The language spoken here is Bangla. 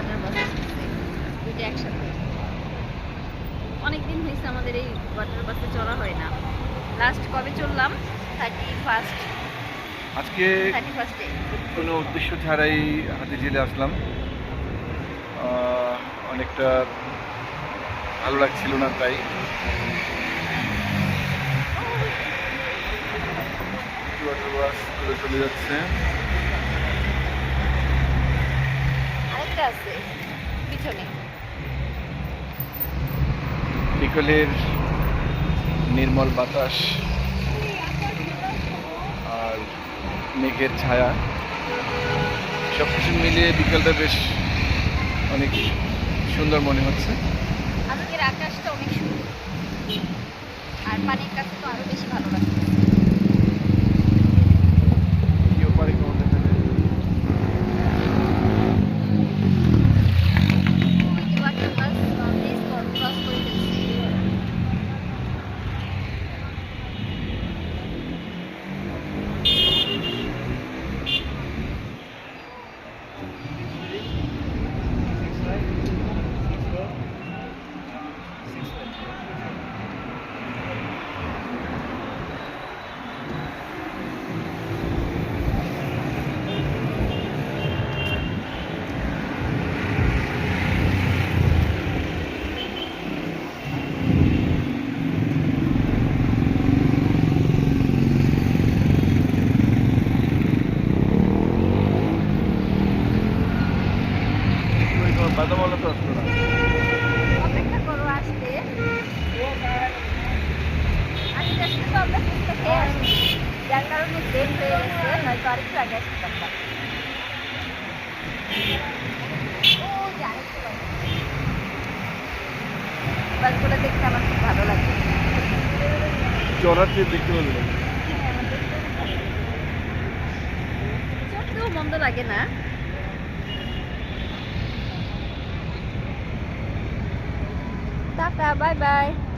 বাটার বাস দুইটা একসাথে। অনেকদিন হয়েছে আমাদের এই বাটার বাসে চলা হয় না। লাস্ট কবে চললাম থার্টি ফার্স্ট আজকে থার্টি ফার্স্টে কোনো উদ্দেশ্য ছাড়াই হাতে জেলে আসলাম। অনেকটা ভালো লাগছিল না তাই। oh, চলে যাচ্ছে। আরেকটা আছে পিছনে। বিকেলের নির্মল বাতাস আর মেঘের ছায়া। সব কিছু মিলিয়ে বিকেলটা বেশ অনেক সুন্দর মনে হচ্ছে। আজকের আকাশটা অনেক সুন্দর। আর পানির কাছে তো আরও বেশি ভালো লাগছে। তোমার বাদামওয়ালা তো অপেক্ষা করো আসতে। আজকে আসলে তো আমরা ফুচকা খেয়ে আসছি যার কারণে লেট হয়ে গেছে নয়তো আরেকটু আগে আসতে পারতাম। বাসগুলো দেখতে আমার খুব ভালো লাগে। দেখতে হ্যাঁ, ভালো লাগে। চড়তেও মন্দ লাগে না। Bye-bye.